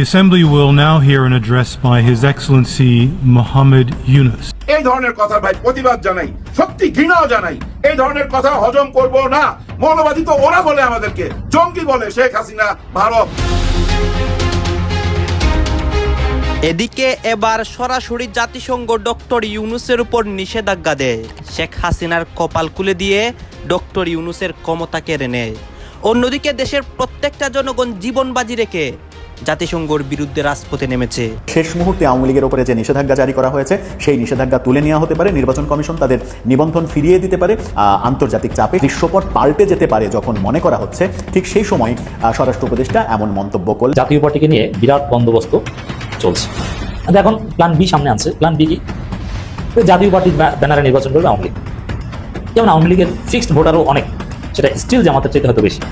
The Assembly will now hear an address by His Excellency Mohammed Yunus. এই ধরনের কথা ভাই প্রতিবাদ জানাই সত্যি ঘৃণাও জানাই। এই ধরনের কথা হজম করব না। মৌলবাদী তো ওরা বলে আমাদেরকে জঙ্গি বলে শেখ হাসিনা ভারত। এদিকে এবার সরাসরি জাতিসংঘ ডক্টর ইউনুসের উপর নিষেধাজ্ঞা দেয়। শেখ হাসিনার কপাল খুলে দিয়ে ডক্টর ইউনুসের ক্ষমতা কেড়ে নেয় অন্যদিকে দেশের প্রত্যেকটা জনগণ জীবন বাজি রেখে জাতিসংঘর বিরুদ্ধে রাজপথে নেমেছে। শেষ মুহূর্তে আওয়ামী লীগের উপরে যে নিষেধাজ্ঞা জারি করা হয়েছে সেই নিষেধাজ্ঞা তুলে নেওয়া হতে পারে নির্বাচন কমিশন তাদের নিবন্ধন ফিরিয়ে দিতে পারে আহ, আন্তর্জাতিক চাপে দৃশ্যপট পাল্টে যেতে পারে যখন মনে করা হচ্ছে। ঠিক সেই সময় আহ, স্বরাষ্ট্র উপদেষ্টা এমন মন্তব্য করলেন। জাতীয় পার্টিকে নিয়ে বিরাট বন্দোবস্ত চলছে। এখন প্ল্যান বি সামনে আনছে প্ল্যান বি কি? জাতীয় পার্টির ব্যা- ব্যানারে নির্বাচন করবে আওয়ামী লীগ। যেমন আওয়ামী লীগের ফিক্সড ভোটারও অনেক। সেটা স্টিল জামাতের চাইতে হয়তো বেশি।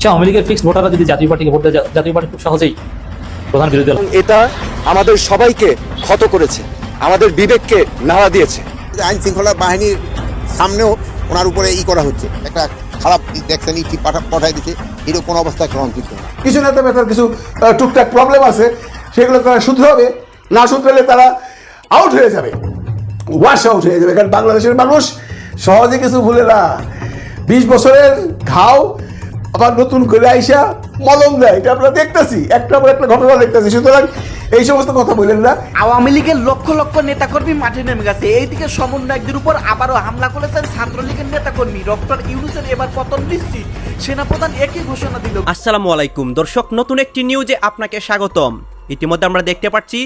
সে আওয়ামী লীগের ফিক্সড ভোটাররা যদি জাতীয় পার্টিকে ভোট দেয় জাতীয় পার্টি খুব সহজেই প্রধান বিরোধী দল এটা আমাদের সবাইকে ক্ষত করেছে আমাদের বিবেককে নাড়া দিয়েছে। আইন শৃঙ্খলা বাহিনীর সামনেও ওনার উপরে ই করা হচ্ছে। একটা খারাপ দেখছেন ইটি পাঠা পাঠাই দিচ্ছে এরকম কোনো অবস্থায় গ্রহণযোগ্য কিছু নেতা মেতার কিছু টুকটাক প্রবলেম আছে। সেগুলো তারা শুধরাবে না শুধরালে তারা আউট হয়ে যাবে। ওয়াশ আউট হয়ে যাবে। কারণ বাংলাদেশের মানুষ সহজে কিছু ভুলে না। বিশ বছরের ঘাও আবার নতুন করে আইসা মলম দেয়। এটা আমরা দেখতেছি। একটা পর একটা ঘটনা দেখতেছি। সুতরাং এই সমস্ত কথা বললেন না। আওয়ামী লীগের লক্ষ লক্ষ নেতাকর্মী মাঠে নেমে গেছে। এইদিকে সমন্বয়কদের উপর আবারও হামলা করেছেন ছাত্রলীগের নেতাকর্মী ডক্টর ইউনুসের এবার পতন নিশ্চিত। সেনাপ্রধান একই ঘোষণা দিল। আসসালামু আলাইকুম। দর্শক নতুন একটি নিউজে আপনাকে স্বাগতম। ইতিমধ্যে আমরা দেখতে পাচ্ছি,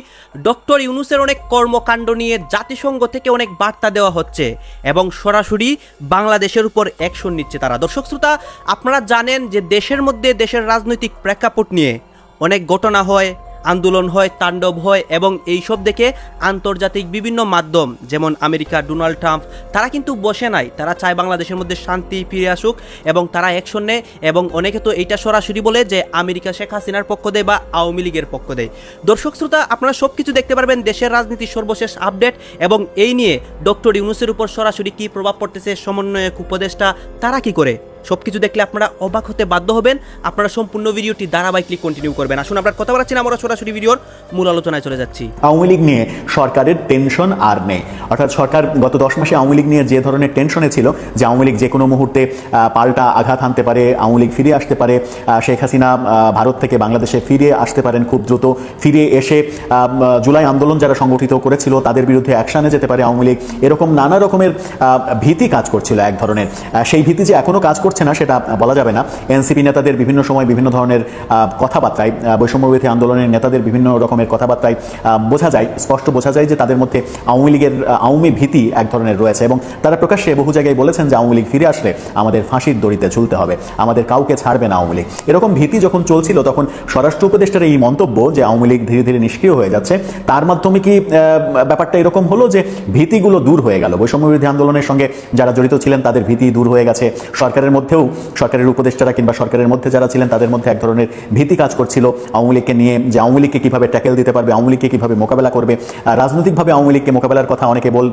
ডক্টর ইউনুসের অনেক কর্মকাণ্ড নিয়ে জাতিসংঘ থেকে অনেক বার্তা দেওয়া হচ্ছে এবং সরাসরি বাংলাদেশের উপর অ্যাকশন নিচ্ছে তারা। দর্শক শ্রোতা, আপনারা জানেন যে দেশের মধ্যে দেশের রাজনৈতিক প্রেক্ষাপট নিয়ে অনেক ঘটনা হয় আন্দোলন হয়, তাণ্ডব হয় এবং এইসব দেখে আন্তর্জাতিক বিভিন্ন মাধ্যম, যেমন আমেরিকা, ডোনাল্ড ট্রাম্প, তারা কিন্তু বসে নাই। তারা চায় বাংলাদেশের মধ্যে শান্তি ফিরে আসুক এবং তারা অ্যাকশন নেয় এবং অনেকে তো এইটা সরাসরি বলে যে আমেরিকা শেখ হাসিনার পক্ষ দেয় বা আওয়ামী লীগের পক্ষ দেয়। দর্শক শ্রোতা, আপনারা সব কিছু দেখতে পারবেন দেশের রাজনীতির সর্বশেষ আপডেট এবং এই নিয়ে ডক্টর ইউনুসের উপর সরাসরি কী প্রভাব পড়তেছে সমন্বয়ক, উপদেষ্টা, তারা কি করে? সবকিছু দেখলে আপনারা অবাক হতে বাধ্য হবেন। আপনারা সম্পূর্ণ ভিডিওটি ধারাবাহিকলি কন্টিনিউ করবেন। আসুন আমরা কথা বলাচ্ছি না, আমরা সরাসরি ভিডিওর মূল আলোচনায় চলে যাচ্ছি। আওয়ামী লীগ নিয়ে সরকারের টেনশন আর নেই। অর্থাৎ সরকার গত দশ মাসে আওয়ামী লীগ নিয়ে যে ধরনের টেনশনে ছিল যে আওয়ামী লীগ যে কোনো মুহূর্তে পাল্টা আঘাত হানতে পারে, আওয়ামী লীগ ফিরে আসতে পারে শেখ হাসিনা ভারত থেকে বাংলাদেশে ফিরে আসতে পারেন খুব দ্রুত, ফিরে এসে জুলাই আন্দোলন যারা সংগঠিত করেছিল তাদের বিরুদ্ধে অ্যাকশনে যেতে পারে আওয়ামী লীগ। এরকম নানা রকমের ভীতি কাজ করছিল এক ধরনের। সেই ভীতি যে এখনও কাজ করছে না সেটা বলা যাবে না। এনসিপি নেতাদের বিভিন্ন সময় বিভিন্ন ধরনের কথাবার্তায় আহ, বৈষম্যবিরোধী আন্দোলনের নেতাদের বিভিন্ন রকমের কথাবার্তায় বোঝা যায় স্পষ্ট বোঝা যায় যে তাদের মধ্যে আওয়ামী লীগের আওয়ামী ভীতি এক ধরনের রয়েছে এবং তারা প্রকাশ্যে বহু জায়গায় বলেছেন যে আওয়ামী লীগ ফিরে আসলে আমাদের ফাঁসির দড়িতে ঝুলতে হবে আমাদের কাউকে ছাড়বে না আওয়ামী লীগ। এরকম ভীতি যখন চলছিল তখন স্বরাষ্ট্র উপদেষ্টার এই মন্তব্য যে আওয়ামী লীগ ধীরে ধীরে নিষ্ক্রিয় হয়ে যাচ্ছে তার মাধ্যমে কি ব্যাপারটা এরকম হলো যে ভীতিগুলো দূর হয়ে গেল? বৈষম্যবিরোধী আন্দোলনের সঙ্গে যারা জড়িত ছিলেন তাদের ভীতি দূর হয়ে গেছে সরকারের মধ্যেও সরকারের উপদেষ্টারা কিংবা সরকারের মধ্যে যারা ছিলেন, তাদের মধ্যে এক ধরনের ভীতি কাজ করছিল আওয়ামী লীগকে নিয়ে, যে আওয়ামী লীগকে কীভাবে ট্যাকেল দিতে পারবে, আওয়ামী লীগকে কীভাবে মোকাবেলা করবে। রাজনৈতিকভাবে আওয়ামী লীগকে মোকাবেলার কথা অনেকে বল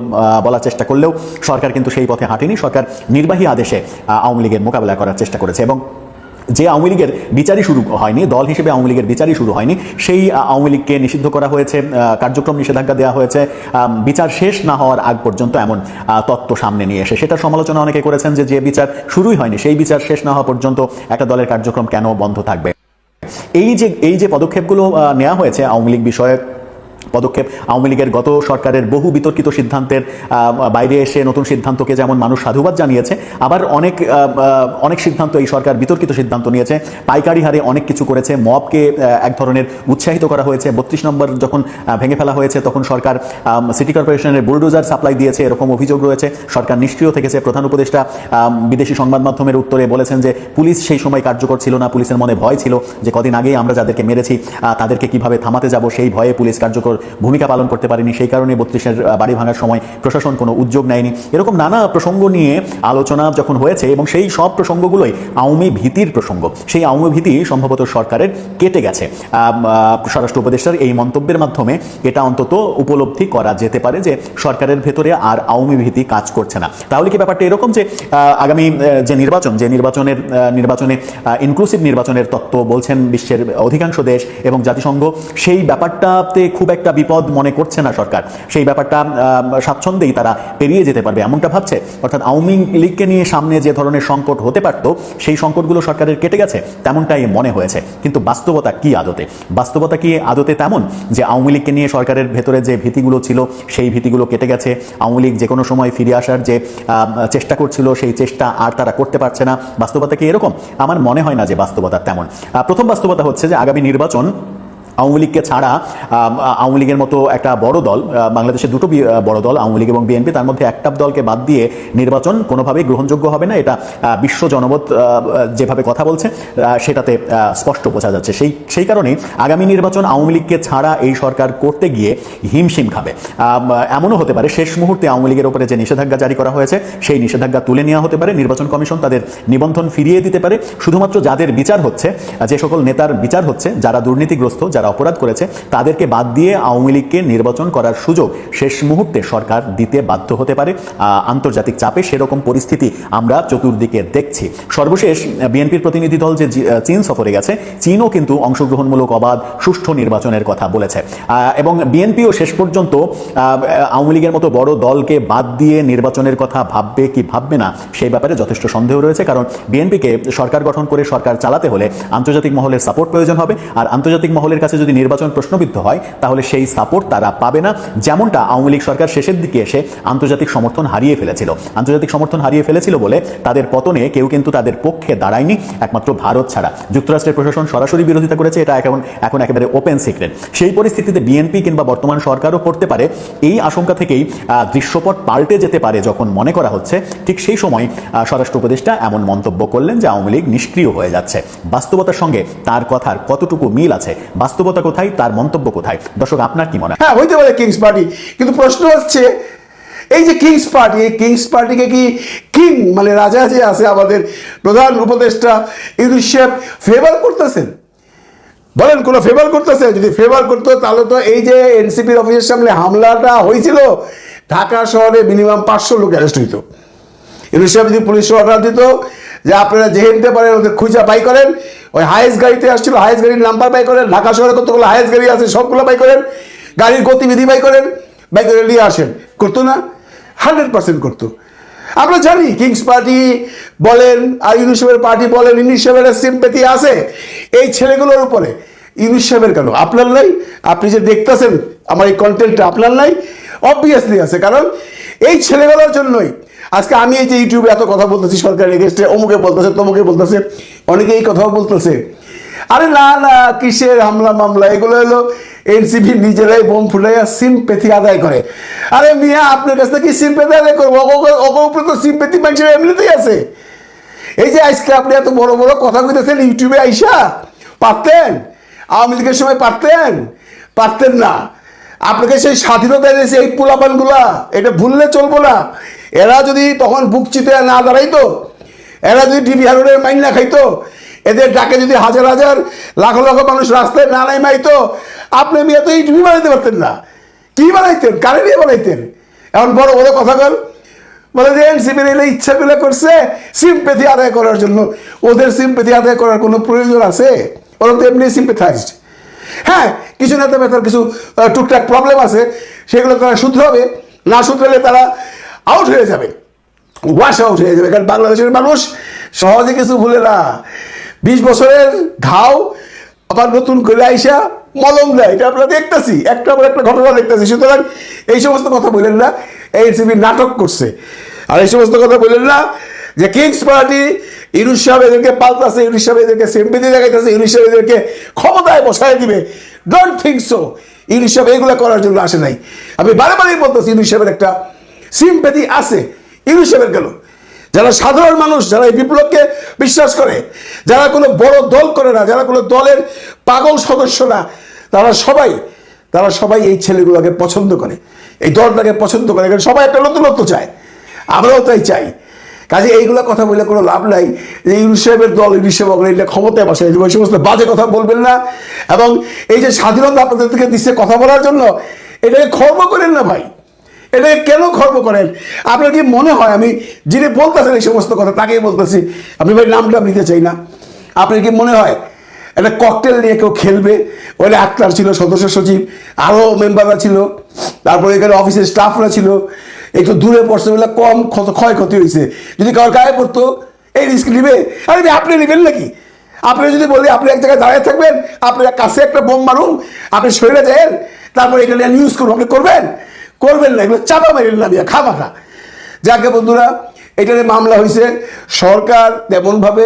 বলার চেষ্টা করলেও সরকার কিন্তু সেই পথে হাঁটেনি। সরকার নির্বাহী আদেশে আওয়ামী লীগের মোকাবেলা করার চেষ্টা করেছে এবং যে আওয়ামী লীগের বিচারই শুরু হয়নি, দল হিসেবে আওয়ামী লীগের বিচারই শুরু হয়নি, সেই আওয়ামী লীগকে নিষিদ্ধ করা হয়েছে কার্যক্রম নিষেধাজ্ঞা দেওয়া হয়েছে বিচার শেষ না হওয়ার আগ পর্যন্ত এমন তত্ত্ব সামনে নিয়ে এসে। সেটা সমালোচনা অনেকে করেছেন যে যে বিচার শুরুই হয়নি, সেই বিচার শেষ না হওয়া পর্যন্ত একটা দলের কার্যক্রম কেন বন্ধ থাকবে? এই যে এই যে পদক্ষেপগুলো নেওয়া হয়েছে আওয়ামী লীগ বিষয়ে পদক্ষেপ আওয়ামী লীগের গত সরকারের বহু বিতর্কিত সিদ্ধান্তের বাইরে এসে নতুন সিদ্ধান্তকে যেমন মানুষ সাধুবাদ জানিয়েছে, আবার অনেক অনেক সিদ্ধান্ত এই সরকার বিতর্কিত সিদ্ধান্ত নিয়েছে। পাইকারি হারে অনেক কিছু করেছে। মবকে এক ধরনের উৎসাহিত করা হয়েছে। বত্রিশ নম্বর যখন ভেঙে ফেলা হয়েছে, তখন সরকার সিটি কর্পোরেশনের বুলডোজার সাপ্লাই দিয়েছে, এরকম অভিযোগ রয়েছে। সরকার নিষ্ক্রিয় থেকেছে। প্রধান উপদেষ্টা বিদেশি সংবাদ মাধ্যমের উত্তরে বলেছেন যে, পুলিশ সেই সময় কার্যকর ছিল না। পুলিশের মনে ভয় ছিল যে, কদিন আগেই আমরা যাদেরকে মেরেছি তাদেরকে কীভাবে থামাতে যাব, সেই ভয়ে পুলিশ কার্যকর ভূমিকা পালন করতে পারেনি। সেই কারণে বত্রিশের বাড়ি ভাঙার সময় প্রশাসন কোনো উদ্যোগ নেয়নি। এরকম নানা প্রসঙ্গ নিয়ে আলোচনা যখন হয়েছে এবং সেই সব প্রসঙ্গগুলোই আওয়ামী ভীতির প্রসঙ্গ। সেই আওয়ামী ভীতি সম্ভবত সরকারের কেটে গেছে। স্বরাষ্ট্র উপদেষ্টার এই মন্তব্যের মাধ্যমে এটা অন্তত উপলব্ধি করা যেতে পারে যে সরকারের ভেতরে আর আওয়ামী ভীতি কাজ করছে না। তাহলে কি ব্যাপারটা এরকম যে আগামী যে নির্বাচন, যে নির্বাচনের নির্বাচনে ইনক্লুসিভ নির্বাচনের তত্ত্ব বলছেন বিশ্বের অধিকাংশ দেশ এবং জাতিসংঘ, সেই ব্যাপারটাতে খুব একটা বিপদ মনে করছে না সরকার। সেই ব্যাপারটা স্বাচ্ছন্দ্যেই তারা পেরিয়ে যেতে পারবে, এমনটা ভাবছে। অর্থাৎ আওয়ামী লীগকে নিয়ে সামনে যে ধরনের সংকট হতে পারত, সেই সংকটগুলো সরকারের কেটে গেছে, তেমনটাই মনে হয়েছে। কিন্তু বাস্তবতা কি আদতে? বাস্তবতা কি আদতে তেমন যে আওয়ামী লীগকে নিয়ে সরকারের ভেতরে যে ভীতিগুলো ছিল, সেই ভীতিগুলো কেটে গেছে। আওয়ামী লীগ যে কোনো সময় ফিরে আসার যে চেষ্টা করছিল, সেই চেষ্টা আর তারা করতে পারছে না। বাস্তবতা কি এরকম? আমার মনে হয় না যে বাস্তবতা তেমন। প্রথম বাস্তবতা হচ্ছে যে আগামী নির্বাচন আওয়ামী লীগকে ছাড়া আওয়ামী লীগের মতো একটা বড় দল আহ, বাংলাদেশের দুটো বড় দল আওয়ামী লীগ এবং বিএনপি তার মধ্যে একটা দলকে বাদ দিয়ে নির্বাচন কোনোভাবেই গ্রহণযোগ্য হবে না। এটা বিশ্ব জনমত যেভাবে কথা বলছে সেটাতে স্পষ্ট বোঝা যাচ্ছে। সেই সেই কারণে আগামী নির্বাচন আওয়ামী লীগকে ছাড়া এই সরকার করতে গিয়ে হিমশিম খাবে। এমনও হতে পারে শেষ মুহূর্তে আওয়ামী লীগের উপরে যে নিষেধাজ্ঞা জারি করা হয়েছে সেই নিষেধাজ্ঞা তুলে নেওয়া হতে পারে নির্বাচন কমিশন তাদের নিবন্ধন ফিরিয়ে দিতে পারে। শুধুমাত্র যাদের বিচার হচ্ছে যে সকল নেতার বিচার হচ্ছে যারা দুর্নীতিগ্রস্ত যারা অপরাধ করেছে, তাদেরকে বাদ দিয়ে আওয়ামী লীগকে নির্বাচন করার সুযোগ শেষ মুহূর্তে সরকার দিতে বাধ্য হতে পারে। আন্তর্জাতিক চাপে সেরকম পরিস্থিতি আমরা চতুর্দিকে দেখছি। সর্বশেষ, বিএনপির প্রতিনিধি দল যে চীন সফরে গেছে, চীনও কিন্তু অংশগ্রহণমূলক অবাধ, সুষ্ঠু নির্বাচনের কথা বলেছে। এবং বিএনপিও শেষ পর্যন্ত আওয়ামী লীগের মতো বড় দলকে বাদ দিয়ে নির্বাচনের কথা ভাববে কি ভাববে না, সেই ব্যাপারে যথেষ্ট সন্দেহ রয়েছে। কারণ বিএনপিকে সরকার গঠন করে সরকার চালাতে হলে আন্তর্জাতিক মহলের সাপোর্ট প্রয়োজন হবে, আর আন্তর্জাতিক মহলের কাছে যদি নির্বাচন প্রশ্নবিদ্ধ হয়, তাহলে সেই সাপোর্ট তারা পাবে না, যেমনটা আওয়ামী লীগ সরকার শেষের দিকে এসে আন্তর্জাতিক সমর্থন হারিয়ে ফেলেছিল। আন্তর্জাতিক সমর্থন হারিয়ে ফেলেছিল বলে তাদের পতনে কেউ কিন্তু তাদের পক্ষে দাঁড়ায়নি, একমাত্র ভারত ছাড়া। যুক্তরাষ্ট্রের প্রশাসন সরাসরি বিরোধিতা করেছে, এটা এখন এখন একেবারে ওপেন সিক্রেট সেই পরিস্থিতিতে বিএনপি কিংবা বর্তমান সরকারও পড়তে পারে। এই আশঙ্কা থেকেই দৃশ্যপট পাল্টে যেতে পারে যখন মনে করা হচ্ছে, ঠিক সেই সময় স্বরাষ্ট্র উপদেষ্টা এমন মন্তব্য করলেন যে আওয়ামী লীগ নিষ্ক্রিয় হয়ে যাচ্ছে। বাস্তবতার সঙ্গে তার কথার কতটুকু মিল আছে বাস্তবতা কোথায়, তার মন্তব্য কোথায়? দর্শক, আপনার কি মনে হয়? হ্যাঁ হইতে পারে কিংস পার্টি কিন্তু প্রশ্ন হচ্ছে, এই যে কিংস পার্টি এই কিংস পার্টিকে কি কিং মানে রাজা যে আছে আমাদের প্রধান উপদেষ্টা ইউনিসেফ ফেভার করতেছেন? বলেন, কোনো ফেভার করতেছে যদি ফেভার করতো, তাহলে তো এই যে এনসিপির অফিসের সামনে হামলাটা হয়েছিল, ঢাকা শহরে মিনিমাম পাঁচশো লোক অ্যারেস্ট হইতো। ইউনিসেফ যদি পুলিশ অর্ডার দিত, যে আপনারা যে নিতে পারেন, ওদের খুঁজা বাই করেন ওই হায়েস্ট গাড়িতে আসছিল হায়েস্ট গাড়ির নাম্বার বাই করেন, ঢাকা শহরে কতগুলো হায়েস্ট গাড়ি আছে সবগুলো বাই করেন, গাড়ির গতিবিধি বাই করেন, বাই করে নিয়ে আসেন। করতো না? হান্ড্রেড পার্সেন্ট করতো। আমরা জানি কিংস পার্টি বলেন, আর ইউনিসেফের পার্টি বলেন ইউনিসেফের সিম্পেথি আছে। এই ছেলেগুলোর উপরে। ইউনিসেফের কেন? আপনার নাই? আপনি যে দেখতেছেন, আমার এই কন্টেন্টটা আপনার নাই? অবভিয়াসলি আছে, কারণ এই ছেলেগুলোর জন্যই, আজকে আমি এই যে ইউটিউবে এত কথা বলতেছি, সরকারের এগেস্টে অমুকে বলতেছে, তমুকে বলতেছে অনেকে এই কথাও বলতেছে। আরে না না, কিসের হামলা মামলা? এগুলো হলো এনসিপি নিজেরাই বোম ফুলাইয়া সিম্পেথি আদায় করে। আরে মিয়া, আপনার কাছ থেকে সিম্পেথি আদায় করব? ওকে উপরে তো সিম্পেথি মানুষের এমনিতেই আছে। এই যে আজকে আপনি এত বড় বড় কথা কইতেছেন, ইউটিউবে আইসা, পারতেন? আওয়ামী লীগের সময় পারতেন? পারতেন না। আপনাকে সেই স্বাধীনতা দিয়েছে এই পোলাপানগুলা। এটা ভুললে চলবো না। এরা যদি তখন বুক চিতে না দাঁড়াইতো এরা যদি টিভি হারুনের মাইন না খাইতো, এদের ডাকে যদি হাজার হাজার, লাখ লাখ মানুষ রাস্তায় না নাই মাইতো, আপনি মেয়ে তো এই টিভি বানাইতে পারতেন না। কি বানাইতেন? কারে নিয়ে বানাইতেন? এখন বড় বড় কথা কর, বলে যে এনসিপির এলে ইচ্ছাগুলো করছে সিম্পেথি আদায় করার জন্য। ওদের সিম্পেথি আদায় করার কোনো প্রয়োজন আছে? ওরা তো এমনি সিম্পেথাইজড হ্যাঁ কিছু নেতা বেতার, কিছু টুকটাক প্রবলেম আছে, সেগুলো তারা শুধরাবে, না শুধরালে তারা আউট হয়ে যাবে। ওয়াশ আউট হয়ে যাবে কারণ বাংলাদেশের মানুষ সহজে কিছু ভুলে না। বিশ বছরের ঘাও আবার নতুন করে আইসা মলম দেয়। এটা আমরা দেখতেছি। একটা পর একটা ঘটনা দেখতেছি। সুতরাং এই সমস্ত কথা বললেন না। এনসিপি নাটক করছে। আর এই সমস্ত কথা বললেন না যে কিংস পার্টি ইউনুস সাহেব এদেরকে পাল্টাছে ইউনুস সাহেব এদেরকে সিম্পিতি দেখাইতেছে ইউনুস সাহেব এদেরকে ক্ষমতায় বসায় দিবে। ডোন্ট থিঙ্ক সো ইউনুস সাহেব এগুলো করার জন্য আসে নাই। আমি বারে বারেই বলতেছি ইউনুস সাহেবের একটা সিম্পেথি আছে। ইউনুস সাহেবের গেল। যারা সাধারণ মানুষ, যারা এই বিপ্লবকে বিশ্বাস করে, যারা কোনো বড় দল করে না, যারা কোনো দলের পাগল সদস্য না, তারা সবাই তারা সবাই এই ছেলেগুলোকে পছন্দ করে। এই দলটাকে পছন্দ করে, কারণ সবাই একটা নতুনত্ব চায়। আমরাও তাই চাই। কাজে এইগুলো কথা বলে কোনো লাভ নাই। যে ইউনুস সাহেবের দল ইউনুস সাহেব এটা ক্ষমতায় বসে ওই সমস্ত বাজে কথা বলবেন না। এবং এই যে স্বাধীনতা আপনাদের থেকে দিচ্ছে কথা বলার জন্য, এটাকে খর্ব করেন না ভাই। এটাকে কেন খর্ব করেন? আপনার কি মনে হয় আমি যিনি বলতেছেন এই সমস্ত কথা, তাকেই বলতেছি। আমি ভাই নামটা নিতে চাই না। আপনার কি মনে হয় একটা ককটেল নিয়ে কেউ খেলবে? ওখানে আক্তার ছিল, সদস্য সচিব আরও মেম্বাররা ছিল। তারপরে এখানে অফিসের স্টাফরা ছিল। একটু দূরে পড়ছে বলে কম ক্ষত- ক্ষয়ক্ষতি হয়েছে। যদি কারোর গায়ে পড়তো, এই রিস্ক নিবে? আরে আপনি নেবেন নাকি? আপনি যদি বলি, আপনি এক জায়গায় দাঁড়িয়ে থাকবেন, আপনার কাছে একটা বোম মারুন আপনি শরীরে যাবেন তারপরে এটা নিয়ে নিউজ করুন, আপনি করবেন? করবেন না, এগুলো চাপা মেরেন না দিয়া, খামাখা। যাকে বন্ধুরা, এটাতে মামলা হয়েছে। সরকার তেমনভাবে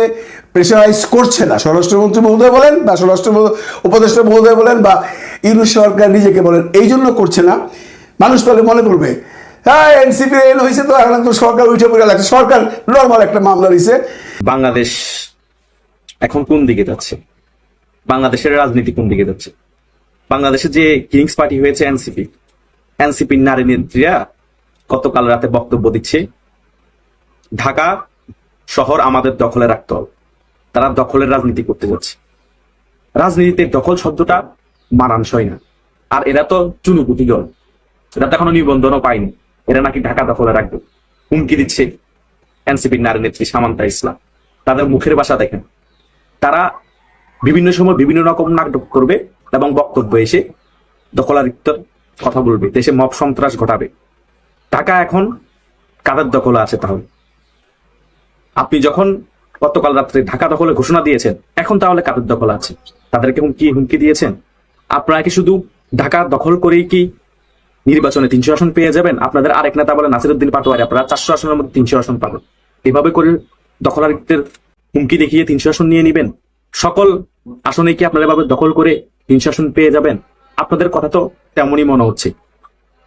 প্রেশারাইজ করছে না। স্বরাষ্ট্রমন্ত্রী মহোদয় বলেন বা স্বরাষ্ট্র উপদেষ্টা মহোদয় বলেন বা ইউনুস সরকার নিজেকে বলেন, এই জন্য করছে না। মানুষ তাহলে মনে করবে হ্যাঁ এনসিপি এন হয়েছে তো, এখন তো সরকার উঠে পড়ে লাগছে। সরকার নর্মাল একটা মামলা হয়েছে বাংলাদেশ এখন কোন দিকে যাচ্ছে? বাংলাদেশের রাজনীতি কোন দিকে যাচ্ছে? বাংলাদেশে যে কিংস পার্টি হয়েছে, এনসিপি এনসিপির নারী নেত্রীরা গতকাল রাতে বক্তব্য দিচ্ছে, ঢাকা শহর আমাদের দখলে রাখতে হবে। তারা দখলের রাজনীতি করতে যাচ্ছে। রাজনীতিতে দখল শব্দটা মানানসই না। আর এরা তো চুনুপুটি দল। এরা তো এখনও নিবন্ধনও পায়নি। এরা নাকি ঢাকা দখলে রাখবে। হুমকি দিচ্ছে এনসিপির নারী নেত্রী সামান্তা ইসলাম। তাদের মুখের বাসা দেখেন। তারা বিভিন্ন সময় বিভিন্ন রকম নাটক করবে এবং বক্তব্য এসে দখলারিত্বর কথা বলবে, দেশে মব সন্ত্রাস ঘটাবে। ঢাকা এখন কাদের দখলে আছে তাহলে? আপনি যখন গতকাল রাত্রে ঢাকা দখলে ঘোষণা দিয়েছেন, এখন তাহলে কাদের দখল আছে? তাদেরকে হুমকি হুমকি দিয়েছেন? আপনারা কি শুধু ঢাকা দখল করেই কি নির্বাচনে তিনশো আসন পেয়ে যাবেন? আপনাদের আরেক নেতা বলে নাসিরুদ্দিন পাটোয়ারি, আপনারা চারশো আসনের মধ্যে তিনশো আসন পাবেন। এভাবে করে দখলারিত্বের হুমকি দেখিয়ে তিনশো আসন নিয়ে নিবেন? সকল আসনে কি আপনারা এভাবে দখল করে তিনশো আসন পেয়ে যাবেন? আপনাদের কথা তো তেমনই মনে হচ্ছে।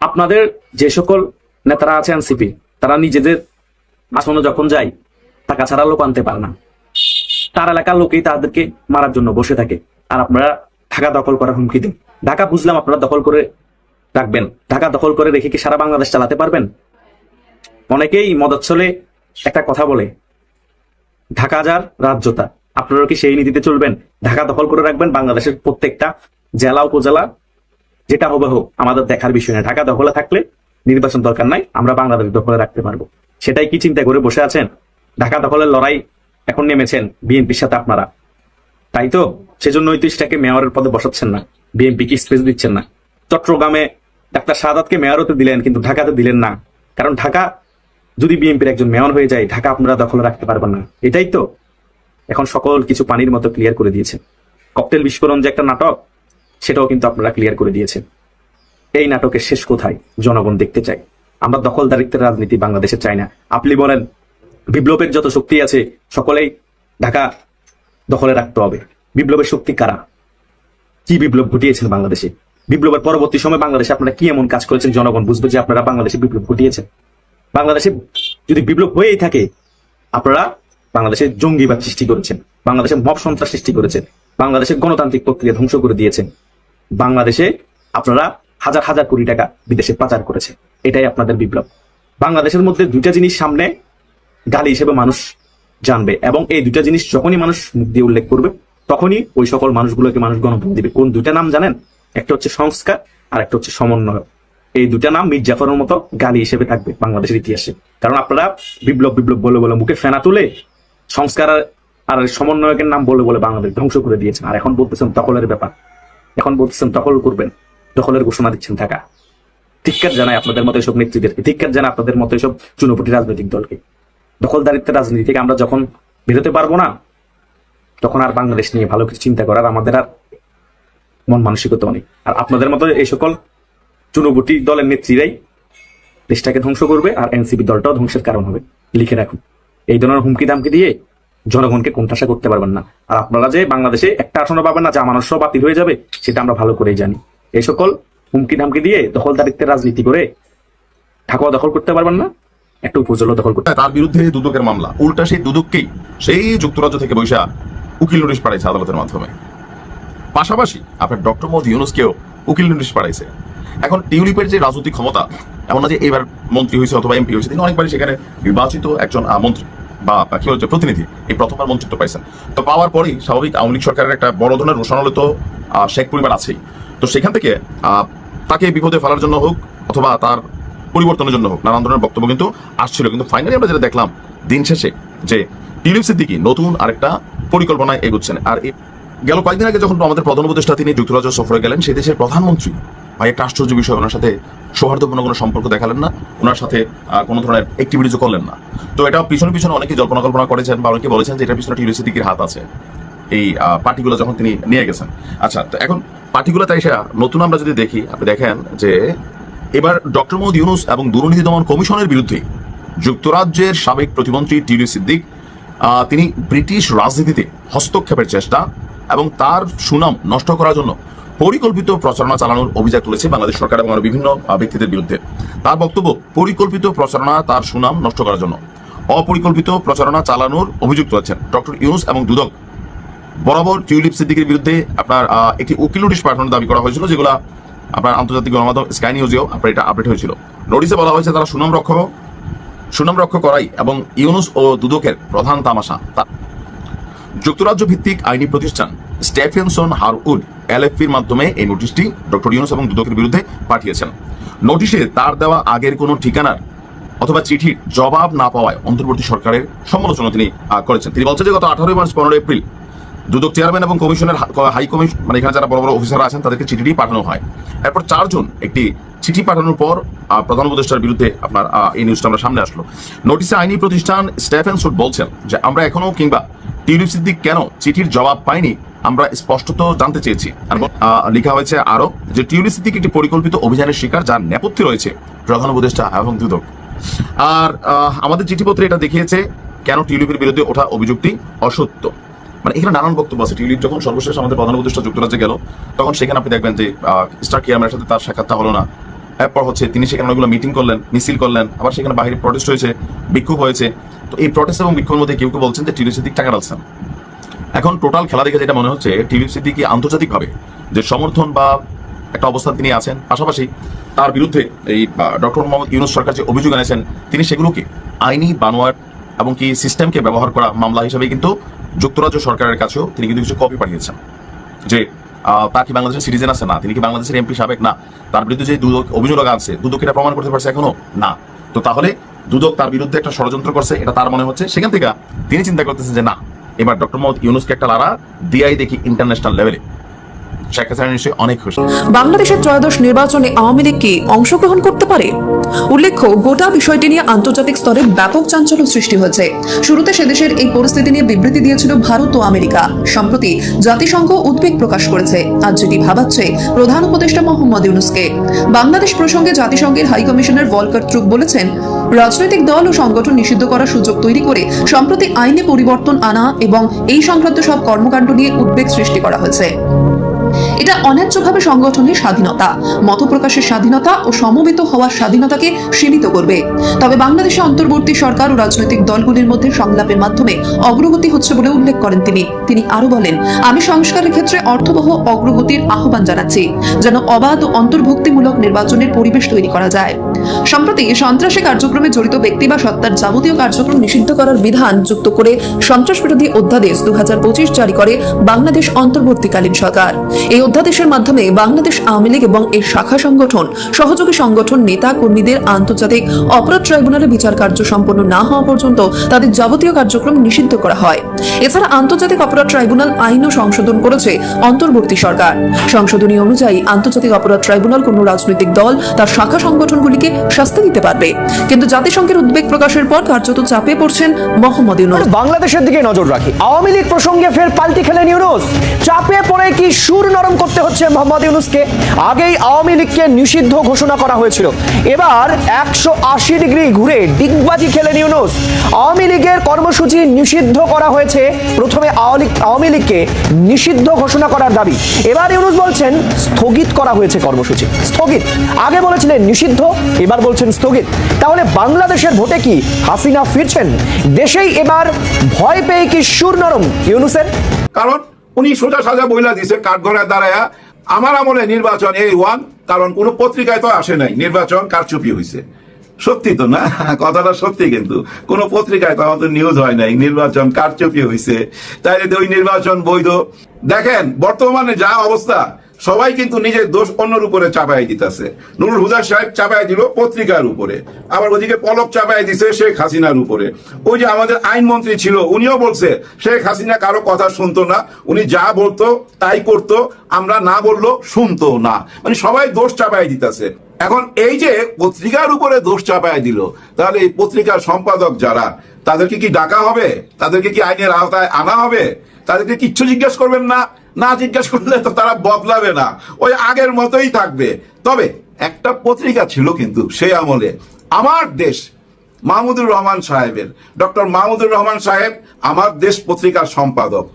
আপনাদের যে সকল নেতারা আছে এনসিপি, তারা নিজেদের আসনে যখন যায়, টাকা ছাড়া লোক আনতে পারে না। তার এলাকার লোকেই তাদেরকে মারার জন্য বসে থাকে। আর আপনারা ঢাকা দখল করার হুমকি দিন। ঢাকা বুঝলাম আপনারা দখল করে রাখবেন। ঢাকা দখল করে রেখে কি সারা বাংলাদেশ চালাতে পারবেন? অনেকেই মদচ্ছলে একটা কথা বলে, ঢাকা যার রাজ্যতা। আপনারা কি সেই নীতিতে চলবেন? ঢাকা দখল করে রাখবেন বাংলাদেশের প্রত্যেকটা জেলা, উপজেলা যেটা হবে হোক, আমাদের দেখার বিষয় না। ঢাকা দখলে থাকলে নির্বাচন দরকার নাই, আমরা বাংলাদেশ দখলে রাখতে পারব। সেটাই কি চিন্তা করে বসে আছেন? ঢাকা দখলের লড়াই এখন নেমেছেন বিএনপির সাথে আপনারা। তাই তো? সেজন্যই তো ইস্টাকে মেয়রের পদে বসাচ্ছেন না। বিএনপি কি স্পেস দিচ্ছেন না। চট্টগ্রামে ডাক্তার সাদাতকে মেয়র হতে দিলেন, কিন্তু ঢাকাতে দিলেন না। কারণ ঢাকা, যদি বিএনপির একজন মেয়র হয়ে যায়, ঢাকা আপনারা দখলে রাখতে পারবেন না। এটাই তো? এখন সকল কিছু পানির মতো ক্লিয়ার করে দিয়েছেন। ককটেল বিস্ফোরণ যে একটা নাটক সেটাও কিন্তু আপনারা ক্লিয়ার করে দিয়েছেন। এই নাটকের শেষ কোথায়? জনগণ দেখতে চাই আমরা দখলদারিত্বের রাজনীতি বাংলাদেশে চাই না। আপনি বলেন, বিপ্লবের যত শক্তি আছে, সকলেই ঢাকা দখলে রাখতে হবে। বিপ্লবের শক্তি কারা? কি বিপ্লব ঘটিয়েছেন বাংলাদেশে? বিপ্লবের পরবর্তী সময় বাংলাদেশে আপনারা কি এমন কাজ করেছেন? জনগণ বুঝবে যে আপনারা বাংলাদেশে বিপ্লব ঘটিয়েছেন। বাংলাদেশে যদি বিপ্লব হয়েই থাকে, আপনারা বাংলাদেশে জঙ্গিবাদ সৃষ্টি করেছেন। বাংলাদেশে মব সন্ত্রাস সৃষ্টি করেছেন। বাংলাদেশের গণতান্ত্রিক প্রক্রিয়া ধ্বংস করে দিয়েছেন। বাংলাদেশে আপনারা হাজার হাজার কোটি টাকা বিদেশে পাচার করেছে। এটাই আপনাদের বিপ্লব। বাংলাদেশের মধ্যে দুইটা জিনিস সামনে, গালি হিসেবে মানুষ জানবে এবং এই দুইটা জিনিস যখনই মানুষ মুখ দিয়ে উল্লেখ করবে, তখনই ওই সকল মানুষগুলোকে মানুষ গণভোট দিবে। কোন দুইটা নাম জানেন? একটা হচ্ছে সংস্কার আর একটা হচ্ছে সমন্বয়। এই দুটা নাম মির জাফরের মতো গালি হিসেবে থাকবে বাংলাদেশের ইতিহাসে। কারণ আপনারা বিপ্লব বিপ্লব বলে বলে মুখে ফেনা তুলে সংস্কার আর- সমন্বয়কের নাম বলে বলে বাংলাদেশ ধ্বংস করে দিয়েছেন। আর এখন বলতেছেন তকলের ব্যাপার। এখন বলতেছেন, দখল করবেন। দখলের ঘোষণা দিচ্ছেন ঢাকা। ধিক্কার জানায় আপনাদের মতো এসব নেতৃত্বদেরকে ধিক্কার জানায় আপনাদের মতো এসব চুনপটি রাজনৈতিক দলকে। দখলদারিত্বের রাজনীতি থেকে আমরা যখন বেরোতে পারব না, তখন আর বাংলাদেশ নিয়ে ভালো কিছু চিন্তা করার আমাদের আর মন মানসিকতা নেই। আর আপনাদের মতো এই সকল চুনবটি দলের নেত্রীরাই দেশটাকে ধ্বংস করবে আর এনসিপি দলটাও ধ্বংসের কারণ হবে। লিখে রাখুন। এই ধরনের হুমকি দামকি দিয়ে জনগণকে কোণঠাসা করতে পারবেন না। আর আপনারা যে বাংলাদেশে একটা আসনও পাবেন না, যা মানুষ বাতিল হয়ে যাবে, সেটা আমরা ভালো করেই জানি। এই সকল হুমকি ধামকি দিয়ে দখলদারিত্বের রাজনীতি করে ঢাকা দখল করতে পারবেন না, একটা উপজেলা দখল করতে তার বিরুদ্ধে দুদকের মামলা। উল্টা সেই দুদককেই সেই যুক্তরাজ্য থেকে বৈশা উকিল নোটিশ পাঠাইছে আদালতের মাধ্যমে। পাশাপাশি আপনার ডক্টর মোহাম্মদ ইউনুসকেও উকিল নোটিশ পাঠাইছে। এখন টিউলিপের যে রাজনৈতিক ক্ষমতা, এমন না যে এবার মন্ত্রী হয়েছে অথবা এমপি হয়েছে, তিনি অনেকবারই সেখানে নির্বাচিত একজন মন্ত্রী। বা কি হচ্ছে প্রতিনিধি এই প্রথমবার মন্ত্রিত্ব পাইছেন। তো পাওয়ার পরেই স্বাভাবিক আওয়ামী লীগ সরকারের একটা বড় ধরনের রোশনালে তো আহ, শেখ পরিবার আছেই। তো সেখান থেকে তাকে বিপদে ফেলার জন্য হোক অথবা তার পরিবর্তনের জন্য হোক নানান ধরনের বক্তব্য কিন্তু আসছিল। কিন্তু ফাইনালি আমরা যেটা দেখলাম দিন শেষে যে টিউলিপ সিদ্দিকি নতুন আরেকটা পরিকল্পনায় এগোচ্ছেন। আর এই গেল কয়েকদিন আগে যখন আমাদের প্রধান উপদেষ্টা তিনি যুক্তরাজ্য সফরে গেলেন, সেই দেশের প্রধানমন্ত্রী ভাই একটা আশ্চর্য বিষয় ওনার সাথে সৌহার্দ্যপূর্ণ কোনো সম্পর্ক দেখালেন না, ওনার সাথে কোনো ধরনের অ্যাক্টিভিটিজও করলেন না। তো এটা পিছনে পিছনে অনেকে জল্পনা কল্পনা করেছেন বা অনেকে বলেছেন যে এটার পিছনে টিউলিপ সিদ্দিকির হাত আছে। এই পার্টিগুলো যখন তিনি নিয়ে গেছেন। আচ্ছা তো এখন পার্টিগুলো তাই নতুন আমরা যদি দেখি, আপনি দেখেন যে এবার ডক্টর মোহাম্মদ ইউনুস এবং দুর্নীতি দমন কমিশনের বিরুদ্ধে যুক্তরাজ্যের সাবেক প্রতিমন্ত্রী টিউলিপ সিদ্দিক তিনি ব্রিটিশ রাজনীতিতে হস্তক্ষেপের চেষ্টা এবং তার সুনাম নষ্ট করার জন্য পরিকল্পিত প্রচারণা চালানোর অভিযোগ তুলেছে বাংলাদেশ সরকার এবং বিভিন্ন ব্যক্তিদের বিরুদ্ধে। তার বক্তব্য, পরিকল্পিত প্রচারণা তার সুনাম নষ্ট করার জন্য। অপরিকল্পিত প্রচারণা চালানোর অভিযোগ তুলেছেন ডক্টর ইউনুস এবং দুদক। বরাবর টিউলিপ সিদ্দিকের বিরুদ্ধে আপনার একটি উকিল নোটিশ পাঠানোর দাবি করা হয়েছিল, যেগুলো আপনার আন্তর্জাতিক গণমাধ্যম স্কাই নিউজেও আপনার এটা আপডেট হয়েছিল। নোটিশে বলা হয়েছে তারা সুনাম রক্ষক, সুনাম রক্ষা করাই এবং ইউনুস ও দুদকের প্রধান তামাশা। যুক্তরাজ্য ভিত্তিক আইনি প্রতিষ্ঠান স্টেফেনসন হারউড এলএফপির মাধ্যমে এই নোটিশটি ডক্টর ইউনুস এবং দুদকের বিরুদ্ধে পাঠিয়েছেন। নোটিশে তার দেওয়া আগের কোনো ঠিকানার অথবা চিঠির জবাব না পাওয়ায় অন্তর্বর্তী সরকারের সমালোচনা তিনি করেছেন। তিনি বলছেন যে গত আঠারোই মার্চ পনেরো এপ্রিল দুদক চেয়ারম্যান এবং কমিশনের হাই কমিশন মানে এখানে যারা বড় বড় অফিসার আছেন তাদেরকে চিঠিটি পাঠানো হয়। এরপর চারজন একটি চিঠি পাঠানোর পর প্রধান উপদেষ্টার বিরুদ্ধে আপনার এই নিউজটা আমরা সামনে আসলো। নোটিশে আইনি প্রতিষ্ঠান স্টেফেন সুট বলছেন যে আমরা এখনও কিংবা টিউলিপ সিদ্দিক কেন চিঠির জবাব পাইনি আমরা স্পষ্টত জানতে চেয়েছি। লেখা হয়েছে আরও যে টিউলিপ সিদ্দিক একটি পরিকল্পিত অভিযানের শিকার যার নেপথ্যে রয়েছে প্রধান উপদেষ্টা এবং দুদক। আর আমাদের চিঠিপত্রে এটা দেখিয়েছে কেন টিউলিপের বিরুদ্ধে ওঠা অভিযুক্তি অসত্য। মানে এখানে নানান বক্তব্য আছে। টিউলিপ যখন সর্বশেষ আমাদের প্রধান উপদেষ্টা যুক্তরাজ্যে গেল, তখন সেখানে আপনি দেখবেন যে স্টার কিয়ামের সাথে তার সাক্ষাৎটা হলো না। এরপর হচ্ছে তিনি সেখানে অনেকগুলো মিটিং করলেন, মিছিল করলেন, আবার সেখানে বাইরে প্রটেস্ট হয়েছে, বিক্ষোভ হয়েছে। তো এই প্রটেস্ট এবং বিক্ষোভের মধ্যে কেউ কেউ বলছেন যে টিউলিপ সিদ্দিক টাকা ডালছেন এখন টোটাল খেলা দেখে যেটা মনে হচ্ছে টিউলিপ সিদ্দিকি আন্তর্জাতিকভাবে যে সমর্থন বা একটা অবস্থান তিনি আছেন, পাশাপাশি তার বিরুদ্ধে এই ডক্টর মোহাম্মদ ইউনুস সরকার যে অভিযোগ এনেছেন, তিনি সেগুলোকে আইনি বানোয়ার এবং কি সিস্টেমকে ব্যবহার করা মামলা হিসেবে কিন্তু যুক্তরাজ্য সরকারের কাছেও তিনি কিন্তু কিছু কপি পাঠিয়েছেন। যে তার কি বাংলাদেশের সিটিজেন আছে? না। তিনি কি বাংলাদেশের এমপি সাবেক? না। তার বিরুদ্ধে যে দুদক অভিযোগ আছে দুদক এটা প্রমাণ করতে পারছে এখনও? না। তো তাহলে দুদক তার বিরুদ্ধে একটা ষড়যন্ত্র করছে, এটা তার মনে হচ্ছে। সেখান থেকে তিনি চিন্তা করতেছেন যে না, এবার ডক্টর মোহাম্মদ ইউনুসকে একটা লারা দিয়াই দেখি ইন্টারন্যাশনাল লেভেলে শেখ হাসিনা নিশ্চয়ই অনেক খুশি। বাংলাদেশের ত্রয়োদশ নির্বাচনে আওয়ামী লীগ কি অংশগ্রহণ করতে পারে? উল্লেখ্য, গোটা বিষয়টি নিয়ে আন্তর্জাতিক স্তরে ব্যাপক চাঞ্চল্য সৃষ্টি হয়েছে। শুরুতে সেদেশের এই পরিস্থিতি নিয়ে বিবৃতি দিয়েছিল ভারত ও আমেরিকা। সম্প্রতি জাতিসংঘ উদ্বেগ প্রকাশ করেছে। যেটি ভাবাচ্ছে, প্রধান উপদেষ্টা মোহাম্মদ ইউনুসকে। বাংলাদেশ প্রসঙ্গে জাতিসংঘের হাই কমিশনার ভলকার ট্রুক বলেছেন, রাজনৈতিক দল ও সংগঠন নিষিদ্ধ করার সুযোগ তৈরি করে সম্প্রতি আইনে পরিবর্তন আনা এবং এই সংক্রান্ত সব কর্মকাণ্ড নিয়ে উদ্বেগ সৃষ্টি করা হয়েছে। এটা অন্যায্যভাবে সংগঠনের স্বাধীনতা। মত প্রকাশের স্বাধীনতা ও সমবেত হওয়ার স্বাধীনতাকে সীমিত করবে। তবে বাংলাদেশে অন্তর্বর্তী সরকার ও রাজনৈতিক দলগুলির মধ্যে সংলাপের মাধ্যমে অগ্রগতি হচ্ছে বলে উল্লেখ করেন তিনি। তিনি আরও বলেন, আমি সংস্কারের ক্ষেত্রে অর্থবহ অগ্রগতির আহ্বান জানাচ্ছি, যেন অবাধ ও অন্তর্ভুক্তিমূলক নির্বাচনের পরিবেশ তৈরি করা যায়। সম্প্রতি সন্ত্রাসী কার্যক্রমে জড়িত ব্যক্তি বা সত্তার যাবতীয় কার্যক্রম নিষিদ্ধ করার বিধান যুক্ত করে সন্ত্রাস বিরোধী অধ্যাদেশ দু জারি করে বাংলাদেশ অন্তর্বর্তীকালীন সরকার। এই অধ্যাদেশের মাধ্যমে বাংলাদেশ আওয়ামী লীগ এবং এর শাখা সংগঠন, সহযোগী সংগঠন, নেতা কর্মীদের আন্তর্জাতিক অপরাধ ট্রাইব্যুনালে বিচার কার্য সম্পন্ন না হওয়া পর্যন্ত তাদের যাবতীয় কার্যক্রম নিষিদ্ধ করা হয়। এছাড়া আন্তর্জাতিক অপরাধ ট্রাইব্যুনাল আইনও সংশোধন করেছে অন্তর্বর্তী সরকার। সংশোধনী অনুযায়ী আন্তর্জাতিক অপরাধ ট্রাইব্যুনাল কোনো রাজনৈতিক দল, তার শাখা সংগঠনগুলিকে শাস্তি দিতে পারবে। কিন্তু জাতিসংঘের উদ্বেগ প্রকাশের পর কার্যত চাপে পড়ছেন মোহাম্মদ ইউনুস। বাংলাদেশের দিকে নজর রাখি। আওয়ামী লীগ প্রসঙ্গে ফের পাল্টি খেলেন ইউনুস। চাপে পড়ে কি সুর নরম করতে হচ্ছে মোহাম্মদ ইউনুসকে? আগেই আওয়ামী লীগকে নিষিদ্ধ ঘোষণা করা হয়েছিল। এবার একশো আশি ডিগ্রি ঘুরে ডিগবাজি খেলেন ইউনুস। আওয়ামী লীগের কর্মসূচি নিষিদ্ধ করা হয়েছে। প্রথমে আওয়ামী লীগকে নিষিদ্ধ ঘোষণা করার দাবি। এবার ইউনুস বলছেন, স্থগিত করা হয়েছে কর্মসূচি। স্থগিত। আগে বলেছিলেন নিষিদ্ধ এবার বলছেন স্থগিত। তাহলে বাংলাদেশের ভোটে কি হাসিনা ফিরছেন? দেশেই এবার ভয় পেয়ে কি সুর নরম ইউনুসের? কারণ উনি সোজা সাজা বইলা দিছে কাঠগড়ায় দাঁড়ায়া। আমার আমলে নির্বাচন এই ওয়ান, কারণ কোনো পত্রিকায় তো আসে নাই। নির্বাচন কারচুপি হয়েছে সত্যি তো না? কথাটা সত্যি কিন্তু। কোন পত্রিকায় তো আমাদের নিউজ হয় নাই। নির্বাচন কারচুপি হয়েছে তাইলে তো ওই নির্বাচন বৈধ। দেখেন, বর্তমানে যা অবস্থা সবাই কিন্তু নিজের দোষ অন্যর উপরে চাপাই দিতেছে। নুরুল হুদা সাহেব চাপাই দিল পত্রিকার উপরে। আবার ওদিকে পলক চাপাই দিছে শেখ হাসিনার উপরে। ওই যে আমাদের আইনমন্ত্রী ছিল, উনিও বলছে, শেখ হাসিনা কারও কথা শুনতো না। উনি যা বলতো তাই করতো, আমরা না বলল শুনতো না। মানে সবাই দোষ চাপাই দিতেছে। এখন এই যে পত্রিকার উপরে দোষ চাপায় দিল, তাহলে এই পত্রিকার সম্পাদক যারা, তাদেরকে কি ডাকা হবে? তাদেরকে কি আইনের আওতায় আনা হবে? তাদেরকে কিচ্ছু জিজ্ঞেস করবেন না। না জিজ্ঞেস করলে তো তারা বদলাবে না। ওই আগের মতোই থাকবে। তবে একটা পত্রিকা ছিল কিন্তু সেই আমলে, আমার দেশ মাহমুদুর রহমান সাহেবের। ডক্টর মাহমুদুর রহমান সাহেব, আমার দেশ পত্রিকার সম্পাদক।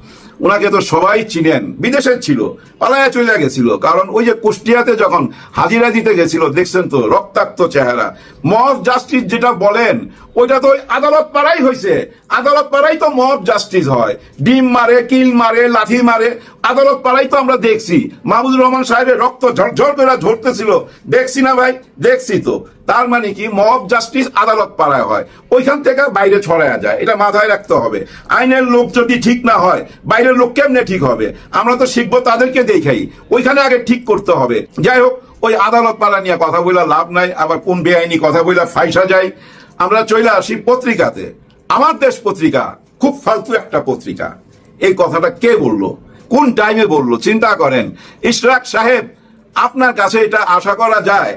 ওনাকে তো সবাই চিনেন। বিদেশে ছিল, পালায়া চলে গেছিল। কারণ ওই যে কুষ্টিয়াতে যখন হাজিরা দিতে গেছিল, দেখছেন তো, রক্তাক্ত চেহারা। মব জাস্টিস যেটা বলেন, ওইটা তো আদালত পাড়াই হয়েছে আদালত পাড়াই তো মব জাস্টিস হয়। ডিম মারে, কিল মারে, লাঠি মারে, আদালত পাড়াই তো আমরা দেখছি। মাহমুদুর রহমান সাহেবের রক্ত ঝরঝর করে ঝরতেছিল দেখছি না ভাই, দেখছি তো। তার মানে কি? মব জাস্টিস আদালত পাড়ায় হয়। ওইখান থেকে বাইরে ছড়ায় যায়। এটা মাথায় রাখতে হবে। আইনের লোক যদি ঠিক না হয়, বাইরের লোক কেমনে ঠিক হবে? আমরা তো শিখব তাদেরকে দেখাই। ওইখানে আগে ঠিক করতে হবে। যাই হোক, ওই আদালত পাড়া নিয়ে কথা বলে লাভ নাই। আবার কোন বেআইনি কথা বলে ফাইসা যায়। আমরা চলে আসি পত্রিকাতে। আমার দেশ পত্রিকা খুব ফালতু একটা পত্রিকা। এই কথাটা কে বলল? কোন টাইমে বলল? চিন্তা করেন। ইশরাক সাহেব আপনার কাছে এটা আশা করা যায়?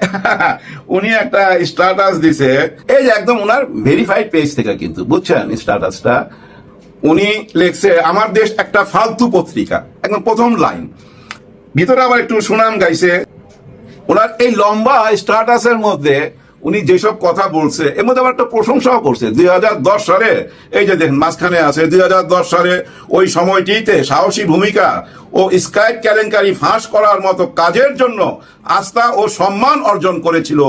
উনি একটা স্ট্যাটাস দিছে। এই যে একদম ওনার ভেরিফাইড পেজ থেকে কিন্তু বুঝছেন স্ট্যাটাসটা উনি লিখছে আমার দেশ একটা ফালতু পত্রিকা। একদম প্রথম লাইন ভিতরে আবার একটু সুনাম গাইছে। ওনার এই লম্বা স্ট্যাটাসের মধ্যে উনি যেসব কথা বলছে, এর মধ্যে আবার একটা প্রশংসাও করছে। দু হাজার দশ সালে, এই যে দেখেন, মাঝখানে আছে, দুই হাজার দশ সালে ওই সময়টিতে সাহসী ভূমিকা ও স্কাইপ কেলেঙ্কারি ফাঁস করার মতো কাজের জন্য আস্থা ও সম্মান অর্জন করেছিল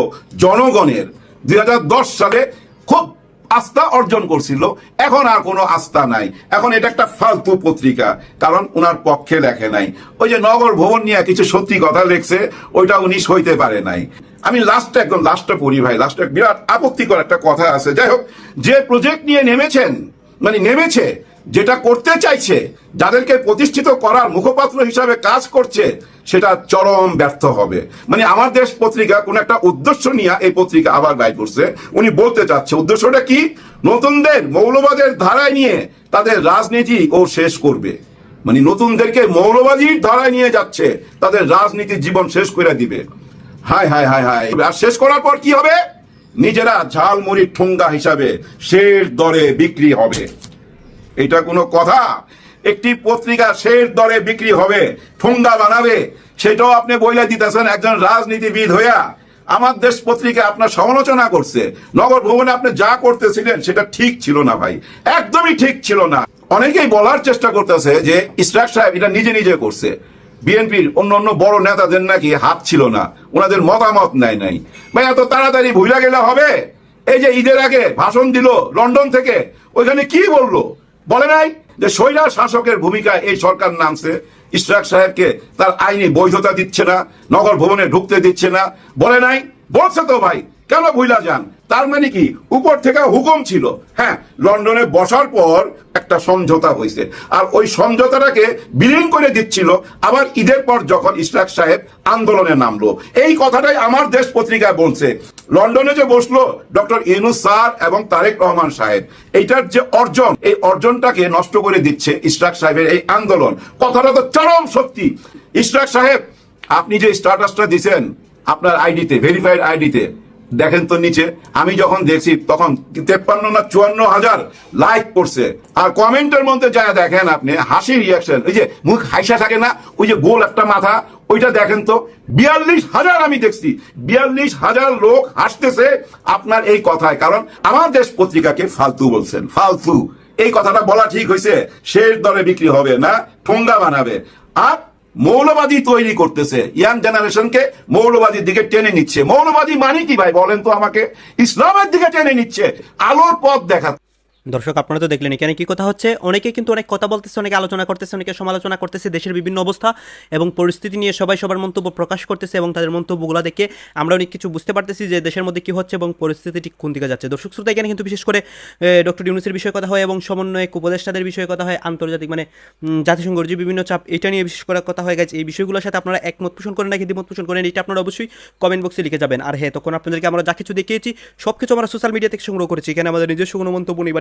জনগণের। দুই হাজার দশ সালে খুব আস্থা অর্জন করছিল। এখন আর কোনো আস্থা নাই। এখন এটা একটা ফালতু পত্রিকা, কারণ উনার পক্ষে লেখে নাই। ওই যে নগর ভবন নিয়ে কিছু সত্যি কথা লেখছে, ওইটা উনি সইতে পারে নাই। আমি লাস্টটা একদম লাস্টটা পড়ি ভাই লাস্টটা বিরাট আপত্তিকর একটা কথা আছে। যাই হোক, যে প্রজেক্ট নিয়ে নেমেছেন মানে নেমেছে যেটা করতে চাইছে, যাদেরকে প্রতিষ্ঠিত করার মুখপাত্র হিসাবে কাজ করছে, সেটা চরম ব্যর্থ হবে। মানে আমার দেশ পত্রিকা কোন একটা উদ্দেশ্য নিয়ে এই পত্রিকা আবার ব্যয় করছে উনি বলতে চাচ্ছে, উদ্দেশ্যটা কি? নতুনদের মৌলবাদের ধারায় নিয়ে তাদের রাজনীতি ও শেষ করবে। মানে নতুনদেরকে মৌলবাদীর ধারায় নিয়ে যাচ্ছে, তাদের রাজনীতির জীবন শেষ করে দিবে। হায় হায় হায় হায়। আর শেষ করার পর কি হবে? নিজেরা ঝালমুড়ি ঠুঙ্গা হিসাবে শেষ দরে বিক্রি হবে। এটা কোনো কথা? একটি পত্রিকা শেষ দরে বিক্রি হবে ঠোঙ্গা বানাবে, সেটাও আপনি বইলে দিতেছেন একজন রাজনীতিবিদ হইয়া। আমার দেশ পত্রিকা আপনার সমালোচনা করছে। নগর ভবনে আপনি যা করতেছিলেন, সেটা ঠিক ছিল না ভাই। একদমই ঠিক ছিল না। অনেকেই বলার চেষ্টা করতেছে যে ইসরাক সাহেব এটা নিজে নিজে করছে। বিএনপির অন্য অন্য বড় নেতাদের নাকি হাত ছিল না। ওনাদের মতামত নেয় নাই। ভাই, এত তাড়াতাড়ি ভুলে গেলে হবে? এই যে ঈদের আগে ভাষণ দিল লন্ডন থেকে, ওইখানে কি বলল? বলে নাই যে স্বৈরা শাসকের ভূমিকা এই সরকার নামছে। ইশরাক সাহেবকে তার আইনি বৈধতা দিচ্ছে না, নগর ভবনে ঢুকতে দিচ্ছে না। বলে নাই? বলছে তো ভাই, কেন ভুইলা যান? তার মানে কি? উপর থেকে হুকুম ছিল। হ্যাঁ লন্ডনে বসার পর একটা সমঝোতা হয়েছে। আর ওই সমঝোতাটাকে বিলীন করে দিচ্ছিল আবার ঈদের পর যখন ইশরাক সাহেব আন্দোলনে নামলো। এই কথাটাই আমার দেশ পত্রিকায় বলছে। লন্ডনে যে বসল ডক্টর ইউনুস স্যার এবং তারেক রহমান সাহেব, এইটার যে অর্জন, এই অর্জনটাকে নষ্ট করে দিচ্ছে ইশরাক সাহেবের এই আন্দোলন। কথাটা তো চরম সত্যি। ইশরাক সাহেব, আপনি যে স্ট্যাটাসটা দিছেন আপনার আইডিতে, ভেরিফাইড আইডিতে দেখেন তো নিচে, আমি যখন দেখছি, তখন তেপ্পান্ন না চুয়ান্ন হাজার লাইক করছে। আর কমেন্টের মধ্যে যা দেখেন আপনি হাসি রিয়াকশন ওই যে মুখ হাইসা থাকে না, ওই যে গোল একটা মাথা, ওইটা দেখেন তো, বিয়াল্লিশ হাজার আমি দেখছি, বিয়াল্লিশ হাজার লোক হাসতেছে আপনার এই কথায়। কারণ আমার দেশ পত্রিকাকে ফালতু বলছেন, ফালতু। এই কথাটা বলা ঠিক হয়েছে, শেষ দরে বিক্রি হবে না, ঠোঙ্গা বানাবে। আর মৌলবাদী তৈরি করতেছে। ইয়াং জেনারেশনকে মৌলবাদীর দিকে টেনে নিচ্ছে। মৌলবাদী মানে কি ভাই? বলেন তো আমাকে। ইসলামের দিকে টেনে নিচ্ছে। আলোর পথ দেখা দর্শক, আপনারা তো দেখলেন এখানে কি কথা হচ্ছে? অনেকে কিন্তু অনেক কথা বলতেছে, অনেকে আলোচনা করতেছে, অনেকে সমালোচনা করতেছে, দেশের বিভিন্ন অবস্থা এবং পরিস্থিতি নিয়ে সবাই সবার মন্তব্য প্রকাশ করতেছে এবং তাদের মন্তব্যগুলো দেখে আমরা অনেক কিছু বুঝতে পারতেছি যে দেশের মধ্যে কি হচ্ছে এবং পরিস্থিতি কোন দিকে যাচ্ছে। দর্শক, শ্রোতা, এখানে কিন্তু বিশেষ করে ডক্টর ইউনুসের বিষয়ে কথা হয় এবং সমন্বয়ক, উপদেষ্টাদের বিষয়ে কথা হয়, আন্তর্জাতিক মানে জাতিসংঘের যে বিভিন্ন চাপ, এটা নিয়ে বিশেষ করে কথা হয়ে। গেছে এই বিষয়গুলোর সাথে আপনারা একমত পোষণ করেন নাকি দ্বিমত পোষণ করেন, এটা আপনারা অবশ্যই কমেন্ট বক্সে লিখে যাবেন। আর হ্যাঁ তখন আপনাদেরকে আমরা যা কিছু দেখিয়েছি সব কিছু আমরা সোশ্যাল মিডিয়া থেকে সংগ্রহ করেছি। এখানে আমাদের নিজস্ব কোনো মন্তব্য নেই বা